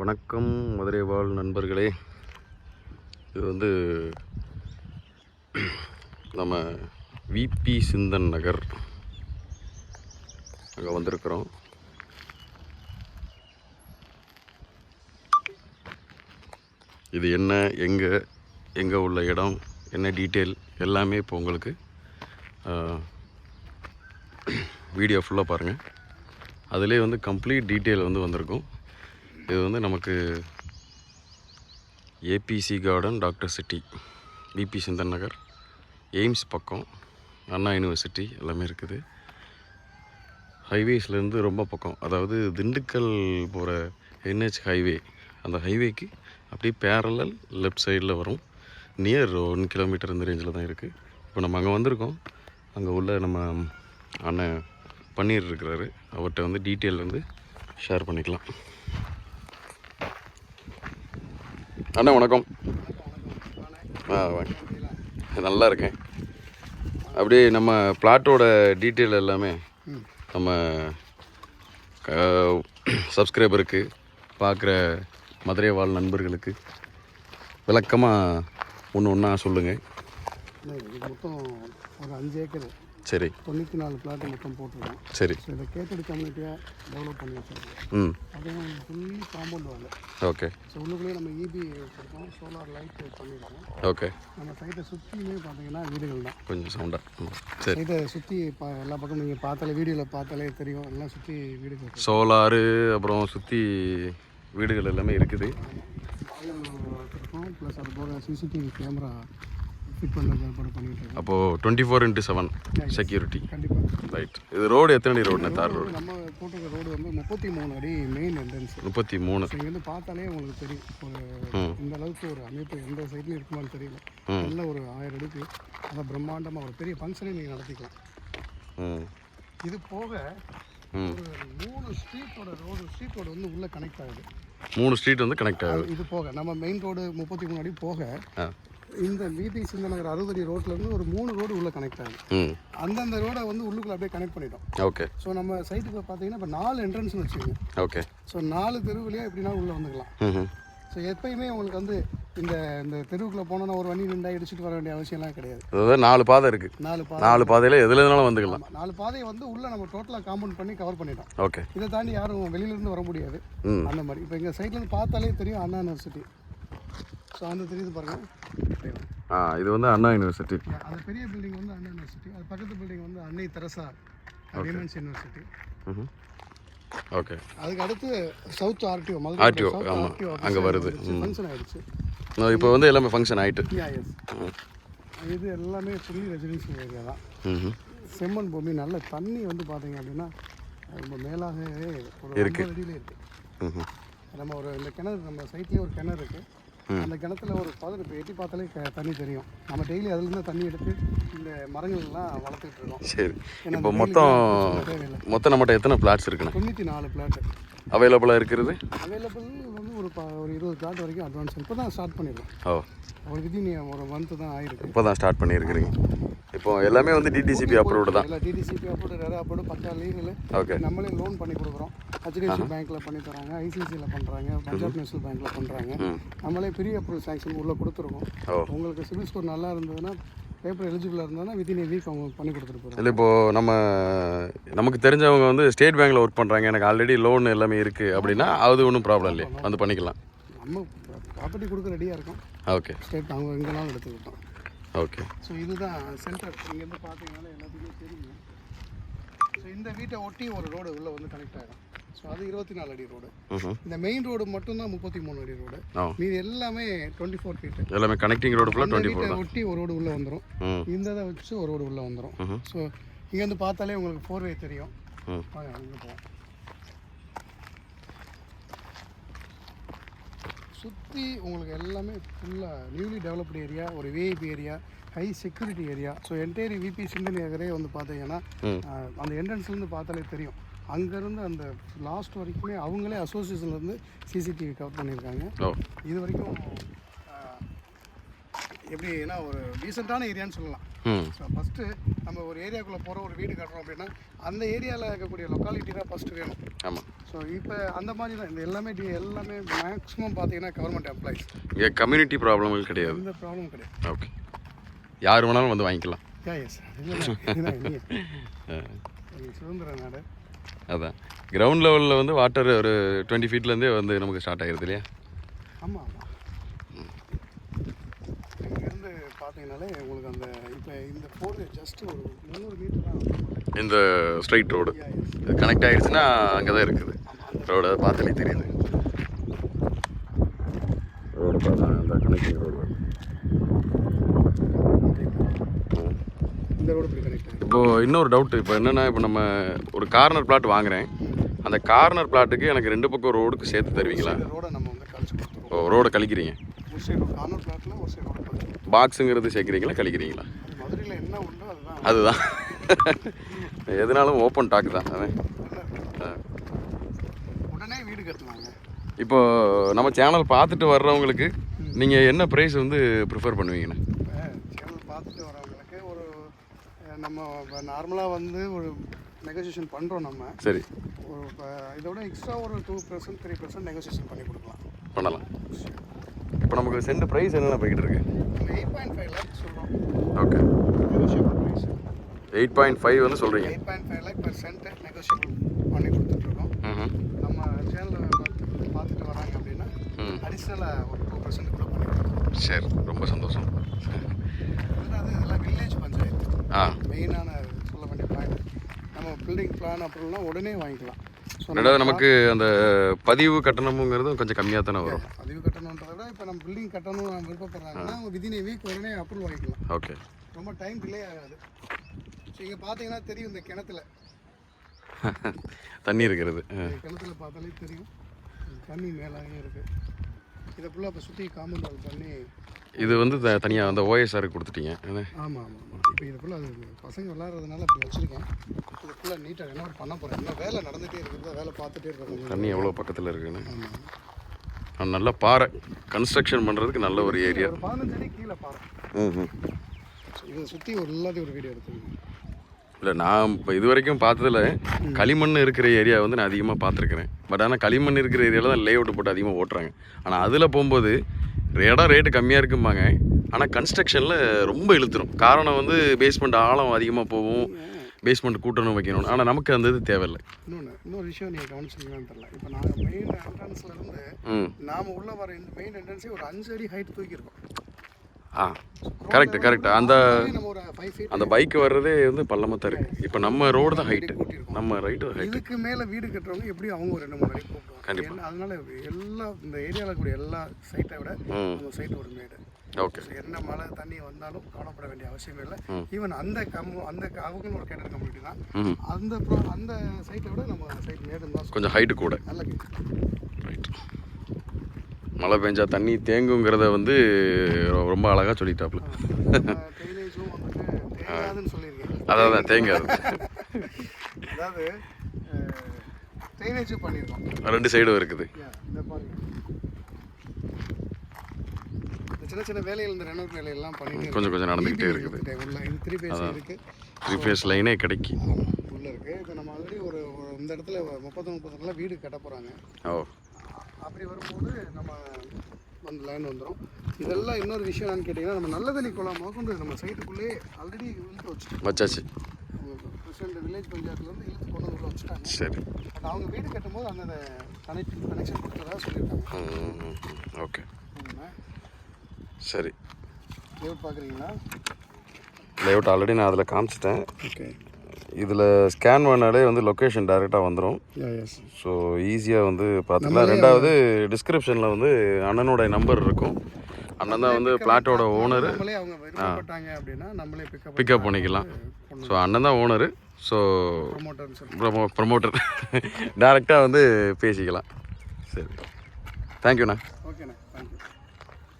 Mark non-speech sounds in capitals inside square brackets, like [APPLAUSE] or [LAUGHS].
வணக்கம் மதுரை வாழ் நண்பர்களே. இது வந்து நம்ம விபி சிந்தன் நகர். அங்கே வந்திருக்கிறோம். இது என்ன எங்கே எங்கே உள்ள இடம் என்ன டீட்டெயில் எல்லாமே இப்போ உங்களுக்கு வீடியோ ஃபுல்லாக பாருங்கள் அதிலே வந்து கம்ப்ளீட் டீட்டெயில் வந்து வந்திருக்கும். இது வந்து நமக்கு ஏபிசி கார்டன் டாக்டர் சிட்டி பிபி சிந்தன் நகர் எய்ம்ஸ் பக்கம் அண்ணா யூனிவர்சிட்டி எல்லாமே இருக்குது. ஹைவேஸ்லேருந்து ரொம்ப பக்கம். அதாவது திண்டுக்கல் போகிற என்ஹெச் ஹைவே அந்த ஹைவேக்கு அப்படியே பேரலல் லெஃப்ட் சைடில் வரும். நியர் ஒன் கிலோமீட்டர் இந்த ரேஞ்சில் தான் இருக்குது இப்போ நம்ம அங்கே வந்திருக்கோம். அங்கே உள்ள நம்ம அண்ணன் பன்னீர் இருக்கிறாரு. அவர்கிட்ட வந்து டீட்டெயில் வந்து ஷேர் பண்ணிக்கலாம். அண்ணா வணக்கம். ஆ நல்லா இருக்கேன். அப்படியே நம்ம பிளாட்டோட டீட்டெயில் எல்லாமே நம்ம சப்ஸ்கிரைபருக்கு பார்க்குற மதுரை வாழ் நண்பர்களுக்கு விளக்கமாக ஒன்று ஒன்றா சொல்லுங்கள் மொத்தம் ஒரு அஞ்சு ஏக்கர். சரி. தொண்ணூற்றி நாலு பிளாட் மொத்தம் போட்டிருக்கோம். சரி. ஸோ இதை கேட்டடி கம்யூனிட்டியாக டெவலப் பண்ணி வச்சிருக்கோம். ம். அதுவும் fully compound wall. Okay. So உள்ளுக்குள்ளேயே நம்ம இபி வச்சுருக்கோம் சோலார் லைட் பண்ணியிருக்கோம். ஓகே. நம்ம சைட்டை சுற்றியுமே பார்த்தீங்கன்னா வீடுகள் தான். கொஞ்சம் சவுண்டாக சரி. சைட்டை சுற்றி பா எல்லா பக்கமும் நீங்கள் பார்த்தாலே வீடியோவில் பார்த்தாலே தெரியும். எல்லாம் சுற்றி வீடுகள். சோலாரு அப்புறம் சுற்றி வீடுகள் எல்லாமே இருக்குது. ப்ளஸ் அது போக சிசிடிவி கேமரா ஃபிட் பண்ணுறது ஏற்பாடு பண்ணிகிட்டு இருக்கோம். அப்போது twenty four into seven security கண்டிப்பாக ரைட் இது ரோடு எத்தனை அடி ரோடுண்ணே தார் ரோடு நம்ம போட்டிருக்க ரோடு வந்து முப்பத்தி மூணு அடி மெயின் என்ட்ரன்ஸ் முப்பத்தி மூணு. இங்கேருந்து பார்த்தாலே உங்களுக்கு தெரியும். ஒரு. இந்த அளவுக்கு ஒரு அமைப்பு எந்த சைட்லையும் இருக்குமான்னு தெரியல. நல்ல ஒரு ஆயிரம் அடிக்கு அதை பிரம்மாண்டமாக ஒரு பெரிய ஃபங்க்ஷனே நீங்கள் நடத்திக்கலாம். இது போக ஒரு மூணு ஸ்ட்ரீட்டோட ரோடு ஸ்ட்ரீட் ரோடு வந்து உள்ளே கனெக்ட் ஆகுது. மூணு ஸ்ட்ரீட் வந்து கனெக்ட் ஆகுது. இது போக நம்ம மெயின் ரோடு முப்பத்தி மூணு அடி போக இந்த விபி சிந்தநகர் அறுபது அடி ரோட்லேருந்து ஒரு மூணு ரோடு உள்ளே கனெக்ட் ஆகுது. ம். அந்தந்த ரோடை வந்து உள்ளுக்குள்ள அப்படியே கனெக்ட் பண்ணிட்டோம். ஓகே. ஸோ நம்ம சைட்டுக்கு பார்த்தீங்கன்னா இப்போ நாலு என்ட்ரன்ஸ்னு வச்சுக்கோங்க. ஓகே. ஸோ நாலு தெருவுலையே எப்படின்னா உள்ளே வந்துக்கலாம். ம் ஸோ எப்பயுமே உங்களுக்கு வந்து இந்த இந்த தெருவுக்குள்ளே போனோன்னா ஒரு வண்டி நின்றா இடிச்சிட்டு வர வேண்டிய அவசியம்லாம் கிடையாது. அதாவது நாலு பாதை இருக்குது நாலு பாதை. நாலு பாதையில் எதுல இருந்தாலும் வந்துக்கலாம். நாலு பாதையை வந்து உள்ளே நம்ம டோட்டலாக காம்பவுண்ட் பண்ணி கவர் பண்ணிட்டோம். ஓகே. இதை தாண்டி யாரும் வெளியிலேருந்து வர முடியாது. அந்த மாதிரி. இப்போ எங்கள் சைட்லேருந்து பார்த்தாலே தெரியும் அண்ணா யூனிவர்சிட்டி ஸோ அந்த தெரியுது பாருங்கள் ஆ இது வந்து அண்ணா யூனிவர்சிட்டி அந்த பெரிய பில்டிங் வந்து அண்ணா யூனிவர்சிட்டி அது பக்கத்து பில்டிங் வந்து அன்னை தெரசா விமன்ஸ் யூனிவர்சிட்டி ஓகே அதுக்கு அடுத்து சவுத் ஆர்டிஓ RTO, ஆமா. அங்க வருது. ஃபங்க்ஷன் ஆயிடுச்சு. இப்போ வந்து எல்லாமே ஃபங்க்ஷன் ஆயிட்டு. இது எல்லாமே ஃபுல்லி ரெசிடென்ஷியல் ஏரியா தான். ம் செம்மண் பூமி நல்ல தண்ணி வந்து பார்த்தீங்க அப்படின்னா ரொம்ப மேலாகவே ஒரு இருக்கு. அடியில இருக்கு. ம் நம்ம ஒரு இந்த கிணறு நம்ம சைட்லேயே ஒரு கிணறு இருக்கு. அந்த கிணத்துல ஒரு பதினெட்டு எட்டி பார்த்தாலே தண்ணி தெரியும். நம்ம டெய்லி அதுலேருந்து தண்ணி எடுத்து இந்த மரங்கள்லாம் வளர்த்துட்டு இருக்கோம். சரி. இப்போ மொத்தம் மொத்தம் நம்மகிட்ட எத்தனை பிளாட்ஸ் இருக்குண்ணே? தொண்ணூற்றி நாலு பிளாட் அவைலபிளாக இருக்கிறது? அவைலபிள் வந்து ஒரு ஒரு இருபது பிளாட் வரைக்கும் அட்வான்ஸ் இப்போ தான் ஸ்டார்ட் பண்ணிடுறோம் ஓ. ஒரு விதின் ஒரு மந்த் தான் ஆயிருக்கு. இப்போ தான் ஸ்டார்ட் பண்ணியிருக்கிறீங்க இப்போ எல்லாமே வந்து டிடிசிபி அப்ரூவ்டு தான். இல்லை DTCP approve RERA approve pakka legal okay நம்மளே லோன் பண்ணி கொடுக்குறோம். ஹெச்டிஎஃப்சி பேங்க்ல பண்ணி தராங்க. ஐசிசியில் பண்ணுறாங்க பஞ்சாப் நேஷனல் பேங்க்ல பண்ணுறாங்க நம்மளே பெரிய அப்ரூவல் சாங்ஷன் உள்ளே கொடுத்துருக்கோம். உங்களுக்கு சிவில் ஸ்கோர் நல்லா இருந்ததுன்னா பேப்பர் எலிஜிபிளாக இருந்ததுன்னா வித்தின் ஏ வீக் அவங்க பண்ணி கொடுத்துட்டு போகிறாங்க இல்லை இப்போது நம்ம நமக்கு தெரிஞ்சவங்க வந்து ஸ்டேட் பேங்க்கில் ஒர்க் பண்ணுறாங்க எனக்கு ஆல்ரெடி லோன் எல்லாமே இருக்குது அப்படின்னா அது ஒன்றும் ப்ராப்ளம் இல்லையா. வந்து பண்ணிக்கலாம். நம்ம ப்ராப்பர்ட்டி கொடுக்க ரெடியாக இருக்கோம். ஓகே ஸ்டேட் அவங்க எங்கேனாலும் எடுத்துக்கிட்டோம். ஓகே ஸோ இதுதான் சென்டர் இங்கேருந்து பார்த்தீங்கன்னாலே எல்லாத்துக்குமே தெரியும். ஸோ இந்த வீட்டை ஒட்டி ஒரு ரோடு உள்ளே வந்து கனெக்ட் ஆகும் ஸோ அது இருபத்தி நாலு அடி ரோடு இந்த மெயின் ரோடு மட்டும்தான் முப்பத்தி மூணு அடி ரோடு மீதி எல்லாமே டுவெண்ட்டி ஃபோர் ஃபீட்டு எல்லாமே கனெக்டிங் ரோடு ஃபுல்லாக டுவெண்ட்டி ஃபோர் ஒட்டி ஒரு ரோடு உள்ளே வந்துடும் இந்த இதை வச்சு ஒரு ரோடு உள்ளே வந்துடும் ஸோ இங்கேருந்து பார்த்தாலே உங்களுக்கு ஃபோர் வே தெரியும். வாங்க அங்கே போவோம். சுற்றி உங்களுக்கு எல்லாமே ஃபுல்லாக நியூலி டெவலப்டு ஏரியா ஒரு VIP area high security area so entire VP Chinthan நகரே வந்து பார்த்தீங்கன்னா அந்த என்ட்ரன்ஸ்லேருந்து பார்த்தாலே தெரியும். அங்கேருந்து அந்த லாஸ்ட் வரைக்குமே அவங்களே அசோசியேஷன்லேருந்து சிசிடிவி கவர் பண்ணியிருக்காங்க. இது வரைக்கும் எப்படின்னா ஒரு டீசெண்டான ஏரியான்னு சொல்லலாம். ஸோ ஃபஸ்ட்டு நம்ம ஒரு ஏரியாக்குள்ளே போகிற ஒரு வீடு கட்டுறோம் அப்படின்னா அந்த ஏரியாவில் இருக்கக்கூடிய லொக்காலிட்டி தான் ஃபஸ்ட்டு வேணும். ஆமாம் ஸோ இப்போ அந்த மாதிரி தான் இந்த எல்லாமே டி எல்லாமே மேக்ஸிமம் பார்த்தீங்கன்னா கவர்மெண்ட் எம்ப்ளாயிஸ் இங்கே கம்யூனிட்டி ப்ராப்ளங்கள் கிடையாது. எந்த ப்ராப்ளமும் கிடையாது. ஓகே யார் வேணாலும் வந்து வாங்கிக்கலாம். யா எஸ் [LAUGHS] சுதந்திர நாடு. அதான். கிரவுண்ட் லெவலில் வந்து வாட்டர் ஒரு டுவெண்ட்டி ஃபீட்லேருந்தே வந்து நமக்கு ஸ்டார்ட் ஆகிருது இல்லையா? ஆமாம் ஆமாம் இங்கேருந்து பார்த்தீங்கனாலே உங்களுக்கு அந்த இப்போ இந்த போர்டு ஜஸ்ட் ஒரு முந்நூறு மீட்டர் தான் இந்த ஸ்ட்ரைட் ரோடு கனெக்ட் ஆகிடுச்சுன்னா அங்கே தான் இருக்குது. ரோடு அதை பார்த்தாலே தெரியுது. ரோடு பார்த்தா அந்த கனெக்டிங் ரோடு இந்த ரோடு கனெக்ட் ஆகும் இப்போது இன்னொரு டவுட் இப்போ என்னென்னா இப்போ நம்ம ஒரு கார்னர் பிளாட் வாங்குறேன். அந்த கார்னர் பிளாட்டுக்கு எனக்கு ரெண்டு பக்கம் ரோடுக்கு சேர்த்து தருவீங்களா? இந்த ரோடை நம்ம வந்து கழிச்சு கொடுத்துருவோம். ஓ ரோடை கழிக்கிறீங்க. ஒரு சைடு கார்னர் பிளாட்டில் ஒரு சைடு ரோடு கழிச்சு பாக்ஸுங்கிறது சேர்க்குறீங்களா கழிக்கிறீங்களா? மதுரையில் என்ன உண்டோ அதுதான். அதுதான். எதுனாலும் ஓப்பன் டாக் தான். உடனே வீடு கட்டலாங்க இப்போ நம்ம சேனல் பார்த்துட்டு வர்றவங்களுக்கு நீங்கள் என்ன ப்ரைஸ் வந்து ப்ரிஃபர் பண்ணுவீங்கண்ணா இப்போ சேனல் பார்த்துட்டு வரவங்களுக்கு ஒரு நம்ம நார்மலாக வந்து ஒரு நெகோசியேஷன் பண்ணுறோம் நம்ம. சரி. ஒரு இப்போ இதோட எக்ஸ்ட்ரா ஒரு two percent three percent negotiation பண்ணி கொடுக்கலாம். பண்ணலாம். இப்போ நமக்கு சென்ட் ப்ரைஸ் என்னென்ன போய்கிட்டு இருக்கு? எயிட் பாயிண்ட் ஃபைவ் லேக் சொல்கிறோம் okay negotiable price eight point five வந்து சொல்கிறீங்க eight point five lakh per cent negotiable பண்ணி கொடுத்துட்ருக்கோம் நம்ம சேனலை பார்த்து பார்த்துட்டு வராங்க அப்படின்னா அடிஷ்னலாக ஒரு டூ பர்சன்ட் கூட பண்ணி சரி ரொம்ப சந்தோஷம். ரெண்டாவது இதெல்லாம் வில்லேஜ் பஞ்சாயத்து ஆ மெயினான சொல்ல வேண்டிய பாயிண்ட் நம்ம பில்டிங் பிளான் அப்படின்னா உடனே வாங்கிக்கலாம். ரெண்டாவது நமக்கு அந்த பதிவு கட்டணமுங்கிறதும் கொஞ்சம் கம்மியாக தானே வரும். பதிவு கட்டணுன்றதை விட இப்போ நம்ம பில்டிங் கட்டணும் விருப்பப்படுறாங்கன்னா அவங்க விதின் வீக் உடனே அப்ரூவல் வாங்கிக்கலாம். ஓகே ரொம்ப டைம் டிலே ஆகாது. ஸோ இங்கே பார்த்தீங்கன்னா தெரியும் இந்த கிணத்துல. [LAUGHS] தண்ணி இருக்கிறது. கிணத்துல பார்த்தாலே தெரியும். தண்ணி மேலாగే இருக்குது இதை ஃபுல்லாக இப்போ சுற்றி காம்பவுண்ட் பண்ணி இது வந்து தனியாக அந்த ஓஎஸ்ஆருக்கு கொடுத்துட்டீங்க. என்ன? ஆமாம் ஆமாம் இப்போ இது ஃபுல்லாக அது பசங்க விளாட்றதுனால அப்படி வச்சுருக்கேன் இது ஃபுல்லாக நீட்டாக என்ன பண்ண போகிறேன் இன்னும் வேலை நடந்துகிட்டே இருக்குது. வேலை பார்த்துட்டே இருக்கோம் தண்ணி எவ்வளோ பக்கத்தில் இருக்குன்னு? ஆமாம் ஆ, நல்ல பாறை. கன்ஸ்ட்ரக்ஷன் பண்ணுறதுக்கு நல்ல ஒரு ஏரியா பதினஞ்சு அடி கீழே பாரு ம் ம் இதை சுற்றி ஒரு எல்லாத்தையும் ஒரு வீடியோ எடுத்துருங்க இல்லை நான் இப்போ இது வரைக்கும் பார்த்ததுல களிமண் இருக்கிற ஏரியா வந்து நான் அதிகமாக பார்த்துருக்குறேன். பட் ஆனால் களிமண் இருக்கிற ஏரியாவில் தான் லே அவுட் போட்டு அதிகமாக ஓட்டுறாங்க. ஆனால் அதில் போகும்போது இடம் ரேட்டு கம்மியாக இருக்கும்பாங்க. ஆனால் கன்ஸ்ட்ரக்ஷனில் ரொம்ப இழுத்துரும். காரணம் வந்து பேஸ்மெண்ட் ஆழம் அதிகமாக போகும். பேஸ்மெண்ட் கூட்டணும் வைக்கணும். ஆனால் நமக்கு அந்த இது தேவையில்லை. இன்னொன்று இன்னொரு விஷயம் நீங்கள் கவனிச்சிங்களான்னு தெரியல. இப்போ நாங்கள் மெயின் என்ட்ரன்ஸ்ல இருந்து ம். நாம் உள்ளே வர இந்த மெயின் என்ட்ரன்ஸே ஒரு அஞ்சு அடி ஹைட் தூக்கியிருக்கோம். ஆ கரெக்ட் கரெக்ட் அந்த அந்த பைக் வர்றதே வந்து பள்ளமாக தான் இருக்குது இப்போ நம்ம ரோடு தான் ஹைட்டு நம்ம ரைட்டு ஹைட்டு இதுக்கு மேலே வீடு கட்டுறவங்க எப்படியும் அவங்க ஒரு ரெண்டு மூணு அடி கூப்பிடுவாங்க. கண்டிப்பா. ஏன்னா அதனால எல்லா இந்த ஏரியாவில் கூடிய எல்லா சைட்டை விட நம்ம சைட் ஒரு மேடு. ஓகே என்ன மழை தண்ணி வந்தாலும் கவலைப்பட வேண்டிய அவசியமே இல்லை. ஈவன் அந்த கம் அந்த அவங்களும் ஒரு கேட்டர் கம்யூனிட்டி தான். அந்த அந்த சைட்டை விட நம்ம சைட் தான் கொஞ்சம் ஹைட்டு கூட. நல்ல ரைட் மழை பெஞ்சா தண்ணி தேங்குங்கிறத வந்து ரொம்ப அழகாக சொல்லிட்டாப்புல அதான் தான் தேங்காது அதாவது ட்ரைனேஜும் பண்ணியிருக்கோம் ரெண்டு சைடும் இருக்குது. சின்ன சின்ன வேலைகள் இந்த ரெனோட் வேலையெல்லாம் பண்ணிட்டு கொஞ்சம் கொஞ்சம் நடந்துக்கிட்டே இருக்குது. உள்ள இது த்ரீ பேஸ் இருக்கு. த்ரீ ஃபேஸ் லைனே கிடைக்கி. ஆமா, உள்ள இருக்கு. இப்போ நம்ம ஆல்ரெடி ஒரு இந்த இடத்துல முப்பத்தி முப்பத்தொன்னுல வீடு கட்ட போறாங்க. ஓ. அப்படி வரும்போது நம்ம அந்த லைன் வந்துடும் இதெல்லாம் இன்னொரு விஷயம் என்னன்னு கேட்டிங்கன்னா நம்ம நல்ல தண்ணி குளம் முதற்கொண்டு நம்ம சைட்டுக்குள்ளேயே ஆல்ரெடி இழுத்து வச்சுட்டோம். வச்சாச்சு. பிரசிடண்ட் வில்லேஜ் பஞ்சாயத்துலேருந்து இழுத்து கொண்டு வந்து உள்ள வச்சுட்டாங்க. சரி. பட் அவங்க வீடு கட்டும்போது அந்த கனெக்ட் கனெக்ஷன் கொடுத்ததா சொல்லியிருக்காங்க. ஓகே சரி. லேஅவுட் பார்க்குறீங்களா? லேஅவுட் ஆல்ரெடி நான் அதில் காமிச்சிட்டேன். ஓகே இதில் ஸ்கேன் பண்ணாலே வந்து லொக்கேஷன் டைரெக்டாக வந்துடும் ஸோ ஈஸியாக வந்து பார்த்துக்கலாம். ரெண்டாவது டிஸ்கிரிப்ஷனில் வந்து அண்ணனோட நம்பர் இருக்கும். அண்ணன் தான் வந்து பிளாட்டோட ஓனரு பிக்கப் பண்ணிக்கலாம். ஸோ அண்ணன் தான் ஓனரு ஸோ ப்ரமோ ப்ரமோட்டர் டேரெக்டாக வந்து பேசிக்கலாம். சரி. தேங்க்யூண்ணா ஓகேண்ணா